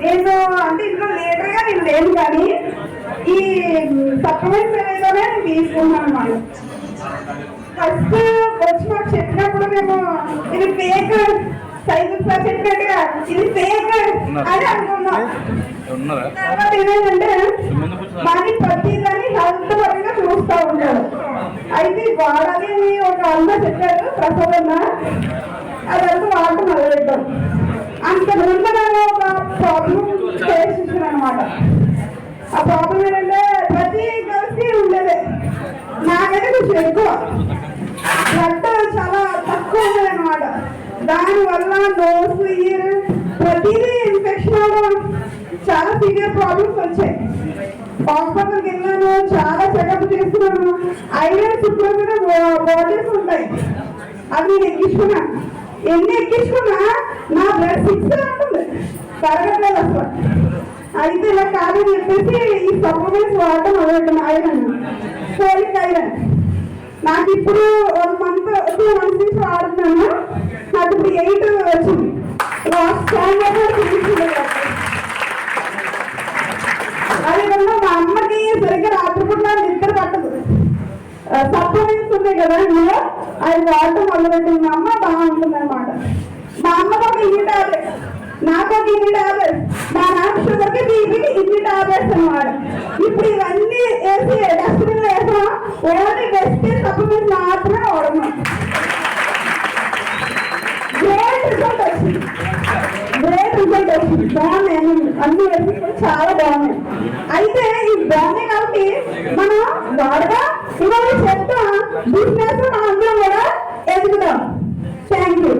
నేను అంటే ఇంట్లో లీడర్గా నేను లేను కానీ ఈ సప్లిమెంట్స్ ఏదైతే నేను తీసుకున్నాను అనమాట ఫస్ట్ వచ్చి మాకు చెప్పినప్పుడు మేము ఇది ఫేక్ సైజు సార్ చెప్పినట్టుగా ఇది ఫేక్ అని అనుకున్నాం. తర్వాత ఏమైందంటే మరి ప్రతిదాన్ని హెల్త్ పరంగా చూస్తూ ఉంటారు. అయితే వాడాలి అని ఒక అన్న చెప్పారు ప్రసాద్ అన్న. అదంతా వాడటం మొదలెట్టాం అంత ముందు నేను ఒక ప్రాబ్లం ఫేస్ చేశాను అనమాట ఆ పాపం ఏంటంటే ప్రతి గర్ల్స్కి ఉండేది. నాకైతే కొంచెం ఎక్కువ. బ్లడ్ చాలా తక్కువ ఉండేది అనమాట దానివల్ల నోస్ ఇయర్ ప్రతిదీ ఇన్ఫెక్షన్ అవడం చాలా సివియర్ ప్రాబ్లమ్స్ వచ్చాయి. హాస్పిటల్కి వెళ్ళాను చాలా చెకప్ చేస్తున్నాను. ఐరన్ చుట్టూ మీద బాడీస్ ఉంటాయి. అవి నేను ఎక్కించుకున్నా. ఎన్ని ఎక్కించుకున్నా నా బ్లడ్ సిక్స్ ఉంటుంది. తరగట్లేదు అసలు అయితే ఇలా కాదని చెప్పేసి ఈ సప్లిమెంట్స్ వాడటం మొదలెట్టాను ఐరన్ ఫోలిక్ ఐరన్ నాకు ఇప్పుడు వన్ మంత్ టూ మంత్స్ నుంచి వాడుతున్నాను. నాకు ఇప్పుడు ఎయిట్ వచ్చింది. అదేవిధంగా మా అమ్మకి సరిగ్గా రాత్రిపూట నిద్ర పట్టదు. సప్లిమెంట్స్ ఉన్నాయి కదా ఇందులో అది వాడటం మొదలెట్టింది మా అమ్మ బాగుంటుంది అనమాట మా అమ్మ నాకు ఇన్ని టాబ్లెట్స్ నా నాన్న షుగర్కి బీపీకి ఇన్ని టాబ్లెట్స్ అన్నమాట ఇప్పుడు ఇవన్నీ వేసి డస్ట్బిన్ వేసా ఓన్లీ వేస్తే సప్లిమెంట్ మాత్రమే వాడమా? గ్రేట్ రిజల్ట్ వచ్చింది. గ్రేట్ రిజల్ట్ వచ్చింది. బాగున్నాయి అన్ని. వేసి చాలా బాగున్నాయి. అయితే ఈ బాగున్నాయి కాబట్టి మనం వాడగా ఇవాళ చెప్తా. బిజినెస్ మనం అందరం కూడా ఎదుగుదాం. Thank you